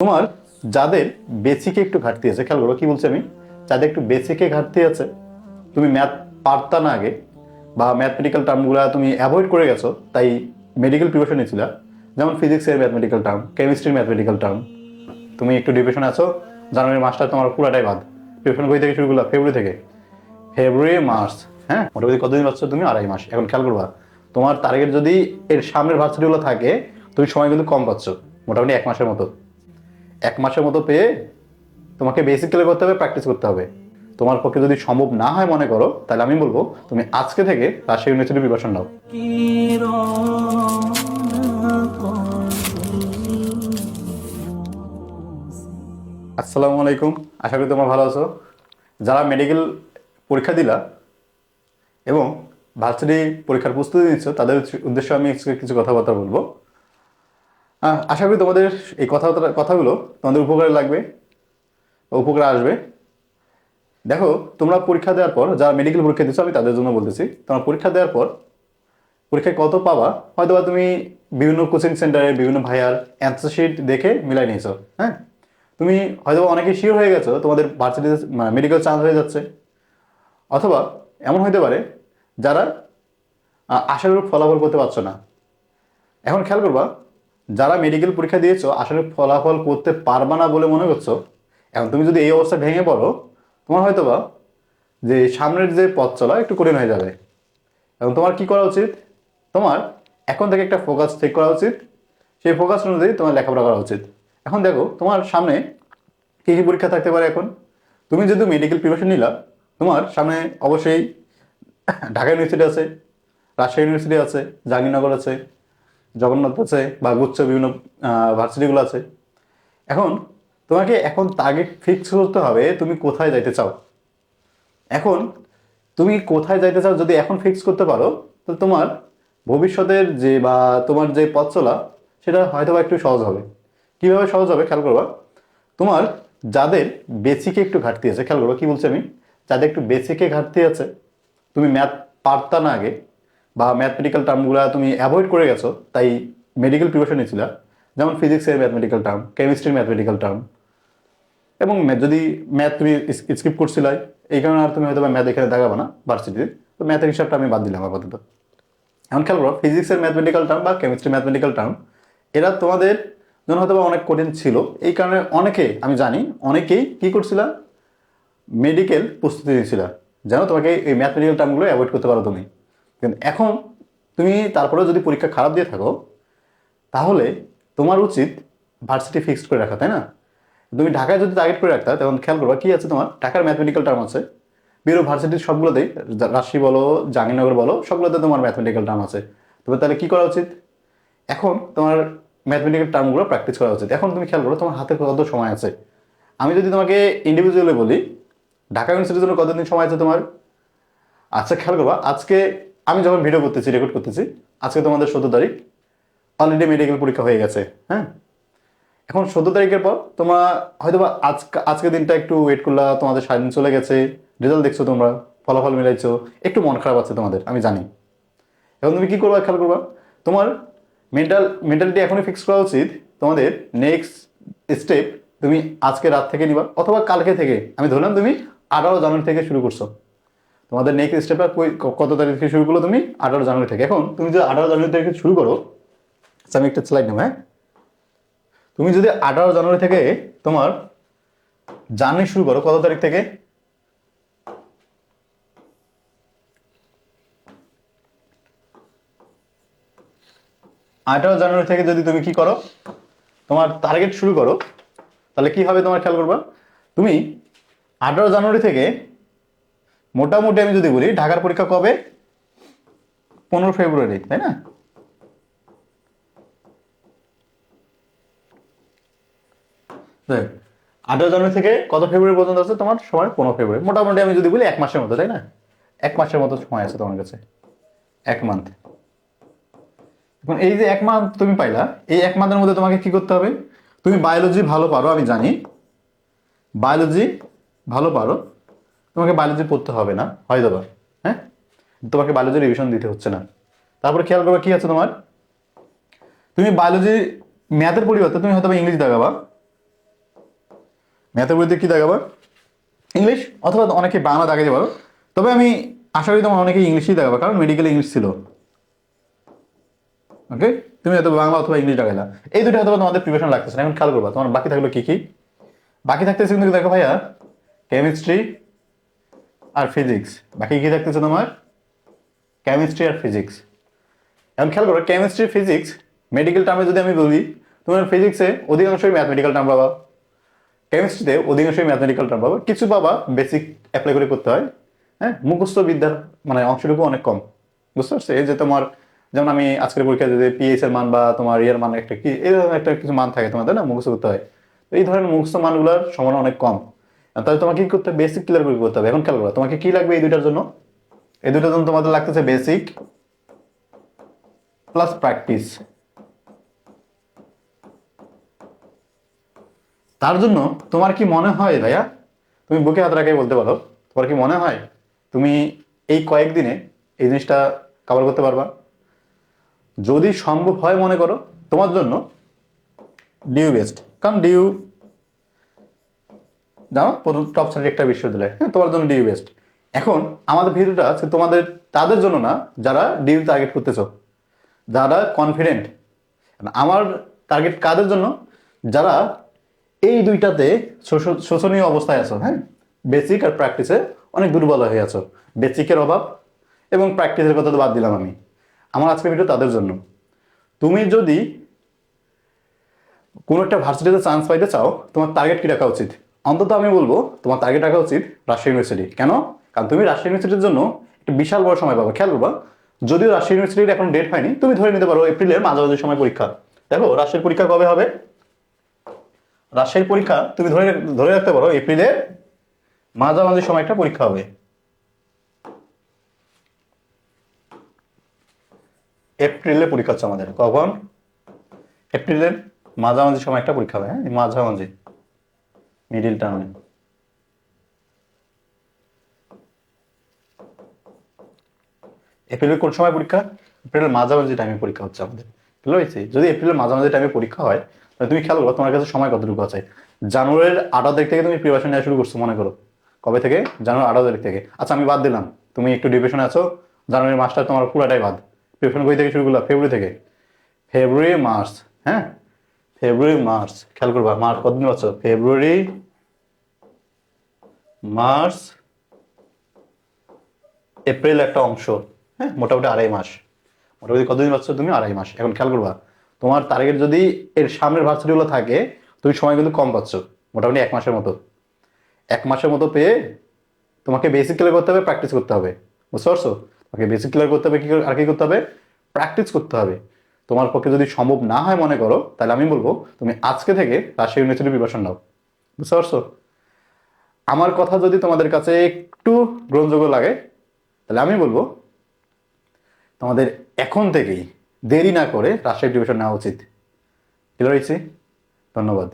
তোমার যাদের বেসিকে একটু ঘাটতি আছে, খেয়াল করো, কি বলছি আমি? যাদের একটু বেসিকে ঘাটতি আছে, তুমি ম্যাথ পারতা না আগে, বা ম্যাথমেটিক্যাল টার্মগুলো তুমি অ্যাভয়েড করে গেছো, তাই মেডিকেল প্রিপারেশন নিয়েছিল যেমন ফিজিক্সের ম্যাথমেটিক্যাল টার্ম কেমিস্ট্রির ম্যাথমেটিক্যাল টার্ম তুমি একটু ডিপ্রেশনে আছো, জানুয়ারি মাসটা তোমার পুরাটাই বাদ। প্রিপারেশন কই থেকে শুরু করলা ফেব্রুয়ারি থেকে। ফেব্রুয়ারি মার্চ হ্যাঁ? মোটামুটি কতদিন পাচ্ছ তুমি? আড়াই মাস। এখন খেয়াল করবা, তোমার টার্গেট যদি এর সামনের ভার্সিটিগুলো থাকে, তুমি সময় কিন্তু কম পাচ্ছ, মোটামুটি এক মাসের মতো। এক মাসের মতো পেয়ে তোমাকে বেসিক ক্লিয়ার করতে হবে প্র্যাকটিস করতে হবে। তোমার পক্ষে যদি সম্ভব না হয় মনে করো, তাহলে আমি বলব, তুমি আজকে থেকে রাজশাহী ইউনিভার্সিটি প্রিপারেশন নাও। আসসালামু আলাইকুম, আশা করি তোমরা ভালো আছো। যারা মেডিকেল পরীক্ষা দিলা এবং ভার্সিটি পরীক্ষার প্রস্তুতি নিচ্ছ, তাদের উদ্দেশ্যে আমি কিছু কথাবার্তা বলব। আশা করি তোমাদের এই কথা কথাগুলো তোমাদের উপকারে লাগবে উপকারে আসবে। দেখো তোমরা পরীক্ষা দেওয়ার পর যারা মেডিকেল পরীক্ষা দিচ্ছ আমি তাদের জন্য বলতেছি তোমরা পরীক্ষা দেওয়ার পর পরীক্ষায় কত পাবা? হয়তো বা তুমি বিভিন্ন কোচিং সেন্টারে বিভিন্ন ভাইয়ার অ্যান্সার শিট দেখে মিলাই নিয়েছো হ্যাঁ? তুমি হয়তো অনেকে শিওর হয়ে গেছো তোমাদের ভার্সিটিতে মেডিকেল চান্স হয়ে যাচ্ছে। অথবা এমন হতে পারে যারা আহ, আশানুরূপ ফলাফল করতে পারছ না। এখন খেয়াল করবা যারা মেডিকেল পরীক্ষা দিয়েছ, আসলে ফলাফল করতে পারবা না বলে মনে করছ, এখন তুমি যদি এই অবস্থা ভেঙে পড়ো, তোমার হয়তো বা যে সামনের যে পথ চলা একটু কঠিন হয়ে যাবে। এবং তোমার কি করা উচিত? তোমার এখন থেকে একটা ফোকাস ঠিক করা উচিত। সেই ফোকাস অনুযায়ী তোমার লেখাপড়া করা উচিত। এখন দেখো, তোমার সামনে কী কী পরীক্ষা থাকতে পারে এখন? তুমি যদি মেডিকেল প্রিপারেশন নিলা, তোমার সামনে অবশ্যই ঢাকা ইউনিভার্সিটি আছে, রাজশাহী ইউনিভার্সিটি আছে, জাহাঙ্গীরনগর আছে জগন্নাথ আছে বা গুচ্ছ বিভিন্ন ভার্সিটিগুলো আছে। এখন তোমাকে এখন টার্গেট ফিক্স করতে হবে তুমি কোথায় যাইতে চাও। এখন তুমি কোথায় যাইতে চাও যদি এখন ফিক্স করতে পারো, তো তোমার ভবিষ্যতের যে বা তোমার যে পথ চলা, সেটা হয়তো বা একটু সহজ হবে। কীভাবে সহজ হবে খেয়াল করবা? তোমার যাদের বেসিকে একটু ঘাটতি আছে, খেয়াল করবা কি বলছি আমি? যাদের একটু বেসিকে ঘাটতি আছে, তুমি ম্যাথ পারতা না আগে বা ম্যাথমেটিক্যাল টার্মগুলো তুমি অ্যাভয়েড করে গেছো, তাই মেডিকেল প্রিপারেশন নিয়েছিল যেমন ফিজিক্সের ম্যাথমেটিক্যাল টার্ম কেমিস্ট্রির ম্যাথমেটিক্যাল টার্ম এবং যদি ম্যাথ তুমি স্কিপ করছিলাই, এই কারণে আর তুমি হয়তো ম্যাথ এখানে দেখাবো না ভার্সিটিতে তো ম্যাথের হিসাবটা আমি বাদ দিলাম আপাতত। এখন খেয়াল করো ফিজিক্সের ম্যাথমেটিক্যাল টার্ম বা কেমিস্ট্রি ম্যাথমেটিক্যাল টার্ম এরা তোমাদের জন্য হয়তো অনেক কঠিন ছিল। এই কারণে অনেকে, আমি জানি, অনেকেই কি করছিল? মেডিকেল প্রস্তুতি নিয়েছিল যেন তোমাকে এই ম্যাথমেটিক্যাল টার্মগুলো অ্যাভয়েড করতে পারো তুমি। কিন্তু এখন তুমি তারপরেও যদি পরীক্ষা খারাপ দিয়ে থাকো, তাহলে তোমার উচিত ভার্সিটি ফিক্সড করে রাখা, তাই না? তুমি ঢাকায় যদি টার্গেট করে রাখতা, তখন খেয়াল করবা কি আছে তোমার? ঢাকার ম্যাথমেটিক্যাল টার্ম আছে। বিরো ভার্সিটির সবগুলোতেই রাজশাহী বলো, জাহাঙ্গীরনগর বলো, সবগুলোতে তোমার ম্যাথমেটিক্যাল টার্ম আছে। তবে তাহলে কি করা উচিত? এখন তোমার ম্যাথমেটিক্যাল টার্মগুলো প্র্যাকটিস করা উচিত। এখন তুমি খেয়াল করো, তোমার হাতে কত সময় আছে। আমি যদি তোমাকে ইন্ডিভিজুয়ালি বলি, ঢাকা ইউনিভার্সিটির জন্য কতদিন সময় আছে তোমার? আচ্ছা খেয়াল করবা, আজকে আমি যখন ভিডিও করতেছি রেকর্ড করতেছি, আজকে তোমাদের সতেরো তারিখ অলরেডি মেডিকেল পরীক্ষা হয়ে গেছে হ্যাঁ? এখন চোদ্দ তারিখের পর তোমরা হয়তো বা আজকে আজকের দিনটা একটু ওয়েট করলা, তোমাদের সারাদিন চলে গেছে রেজাল্ট দেখছ তোমরা, ফলাফল মিলাইছো, একটু মন খারাপ আছে তোমাদের, আমি জানি। এখন তুমি কি করবা, খেয়াল করবা? তোমার মেন্টাল মেন্টালিটি এখনই ফিক্স করা উচিত, তোমাদের নেক্সট স্টেপ তুমি আজকে রাত থেকে নিবা, অথবা কালকে থেকে, আমি ধরলাম তুমি আঠারো জানুয়ারি থেকে শুরু করছ। তোমাদের নেক্সট স্টেপটা কত তারিখ থেকে শুরু করল তুমি? আঠারো জানুয়ারি থেকে। এখন তুমি যদি আঠারো জানুয়ারি থেকে শুরু করো আচ্ছা, আমি একটা স্লাইড নেব হ্যাঁ? তুমি যদি আঠারো জানুয়ারি থেকে তোমার জার্নি শুরু করো কত তারিখ থেকে? আঠারো জানুয়ারি থেকে যদি তুমি কি করো তোমার টার্গেট শুরু করো তাহলে কি হবে তোমার খেয়াল করবা? তুমি আঠারো জানুয়ারি থেকে মোটামুটি আমি যদি বলি, ঢাকার পরীক্ষা কবে? পনেরো ফেব্রুয়ারি, তাই না? আঠারো জানুয়ারি থেকে কত ফেব্রুয়ারি পর্যন্ত আছে তোমার? সময় পনেরো ফেব্রুয়ারি। মোটামুটি আমি যদি বলি, এক মাসের মতো, তাই না? এক মাসের মতো সময় আছে তোমার কাছে। এক মান্থ এখন এই যে এক মান্থ তুমি পাইলা, এই এক মান্থের মধ্যে তোমাকে কি করতে হবে? তুমি বায়োলজি ভালো পারো, আমি জানি। বায়োলজি ভালো পারো। তোমাকে বায়োলজি পড়তে হবে না হয়তো বা হ্যাঁ? তোমাকে বায়োলজি রিভিশন দিতে হচ্ছে না। তারপরে খেয়াল করবে কি আছে তোমার? তুমি বায়োলজি ম্যাথের পরিবর্তে তুমি হয়তো ইংলিশ দেখাবা। ম্যাথের বইতে কী দেখাবা? ইংলিশ? অথবা অনেকে বাংলা দেখাতে পারো। তবে আমি আশা করি তোমার অনেকে ইংলিশই দেখাবো, কারণ মেডিকেল ইংলিশ ছিল। ওকে তুমি হয়তো বাংলা অথবা ইংলিশ দেখাইলা। এই দুটো হয়তো তোমাদের প্রিপারেশন লাগতেছে না, এখন খেয়াল করবা, তোমার বাকি থাকল কি কি? বাকি থাকতেছে কিন্তু দেখো ভাইয়া? কেমিস্ট্রি আর ফিজিক্স বাকি কি থাকতেছে তোমার? কেমিস্ট্রি আর ফিজিক্স এখন খেয়াল করো কেমিস্ট্রি ফিজিক্স মেডিকেল টার্মে যদি আমি বলি, তোমার ফিজিক্সে অধিকাংশই ম্যাথমেটিক্যাল টার্ম পাবা। কেমিস্ট্রিতে অধিকাংশই ম্যাথমেটিক্যাল টার্ম পাবা। কিছু পাবা বেসিক অ্যাপ্লাই করে করতে হয়। হ্যাঁ মুখস্থ বিদ্যার মানে অংশটুকু অনেক কম। বুঝতে পারছ? এই যে তোমার, যেমন আমি আজকের পরীক্ষা যদি পিএইচ এর মান বা তোমার ইয়ার মান একটা কি, এই ধরনের একটা কিছু মান থাকে তোমাদের, না, মুখস্থ করতে হয়। তো এই ধরনের মুখস্থ মানগুলোর সমান অনেক কম। তাহলে তোমাকে কি করতে হবে? বেসিক ক্লিয়ার করে করতে হবে। এখন খেয়াল করো, তোমাকে কি লাগবে এই দুইটার জন্য? এই দুইটার জন্য তোমাদের লাগতেছে বেসিক প্লাস প্র্যাকটিস তার জন্য তোমার কি মনে হয় ভাইয়া? তুমি বুকে হাত রাখাই বলতে পারো। তোমার কি মনে হয়? তুমি এই কয়েকদিনে এই জিনিসটা কভার করতে পারবা? যদি সম্ভব হয় মনে করো, তোমার জন্য ডিউ বেস্ট কারণ ডিউ জানো প্রথম টপ সাইড একটা বিশ্ববিদ্যালয়। হ্যাঁ তোমার জন্য ডিউ বেস্ট এখন আমাদের ভিডিওটা আছে, তোমাদের, তাদের জন্য না, যারা ডিউ টার্গেট করতেছো, যারা কনফিডেন্ট আমার টার্গেট কাদের জন্য? যারা এই দুইটাতে শোষ- শোষণীয় অবস্থায় আছো হ্যাঁ? বেসিক আর প্র্যাকটিসে অনেক দুর্বল হয়ে আছো। বেসিকের অভাব এবং প্র্যাকটিসের কথা তো বাদ দিলাম আমি। আমার আজকের ভিডিও তাদের জন্য। তুমি যদি কোনো একটা ভার্সিটিতে চান্স পাইতে চাও, তোমার টার্গেট কি রাখা উচিত? অন্তত আমি বলব, তোমার টার্গেট রাখা উচিত রাজশাহী ইউনিভার্সিটি কেন? কারণ তুমি রাজশাহী ইউনিভার্সিটির জন্য একটা বিশাল বড় সময় পাবে। খেয়াল করবা, যদিও রাজশাহী ইউনিভার্সিটির এখন ডেট হয়নি, তুমি ধরে নিতে পারো এপ্রিলের মাঝামাঝি সময় পরীক্ষা। দেখো রাজশাহীর পরীক্ষা কবে হবে? রাজশাহীর পরীক্ষা তুমি ধরে ধরে রাখতে পারো এপ্রিলের মাঝামাঝি সময় একটা পরীক্ষা হবে। এপ্রিলে পরীক্ষা হচ্ছে আমাদের, কখন? এপ্রিলের মাঝামাঝি সময় একটা পরীক্ষা হবে হ্যাঁ? মাঝামাঝি। মিডিল টার্মে এপ্রিলের কোন সময় পরীক্ষা? এপ্রিলের মাঝামাঝি টাইমে পরীক্ষা হচ্ছে আমাদের। বুঝতে পেরেছি? যদি এপ্রিলের মাঝামাঝি টাইমে পরীক্ষা হয়, তাহলে তুমি খেয়াল করো, তোমার কাছে সময় কতটুকু আছে? জানুয়ারির আঠারো তারিখ থেকে তুমি প্রিপারেশন নেওয়া শুরু করছ, মনে করো। কবে থেকে? জানুয়ারি আঠারো তারিখ থেকে। আচ্ছা আমি বাদ দিলাম। তুমি একটু ডিপ্রেশনে আছো জানুয়ারি মাসটা তোমার পুরাটাই বাদ। প্রিপারেশন কই থেকে শুরু করলাম ফেব্রুয়ারি থেকে। ফেব্রুয়ারি মার্চ হ্যাঁ? ফেব্রুয়ারি, মার্চ, খেয়াল করবা, মার্চ, কতদিন পাচ্ছ ফেব্রুয়ারি, মার্চ, এপ্রিল একটা অংশ। হ্যাঁ মোটামুটি আড়াই মাস। মোটামুটি কতদিন পাচ্ছ তুমি? আড়াই মাস। এখন খেয়াল করবা, তোমার টার্গেট যদি এর সামনের ভার্সিটিগুলো থাকে, তুমি সময় কিন্তু কম পাচ্ছ, মোটামুটি এক মাসের মতো। এক মাসের মতো পেয়ে তোমাকে বেসিক ক্লিয়ার করতে হবে প্র্যাকটিস করতে হবে। বুঝতে পারছ? তোমাকে বেসিক ক্লিয়ার করতে হবে, কি আর কি করতে হবে? প্র্যাকটিস করতে হবে। তোমার পক্ষে যদি সম্ভব না হয় মনে করো, তাহলে আমি বলব, তুমি আজকে থেকে রাজশাহী ইউনিভার্সিটি প্রিপারেশন নাও। বুঝতে পারছ? আমার কথা যদি তোমাদের কাছে একটু গ্রহণযোগ্য লাগে, তাহলে আমি বলব, তোমাদের এখন থেকেই দেরি না করে রাজশাহী প্রিপারেশন নেওয়া উচিত। ধন্যবাদ।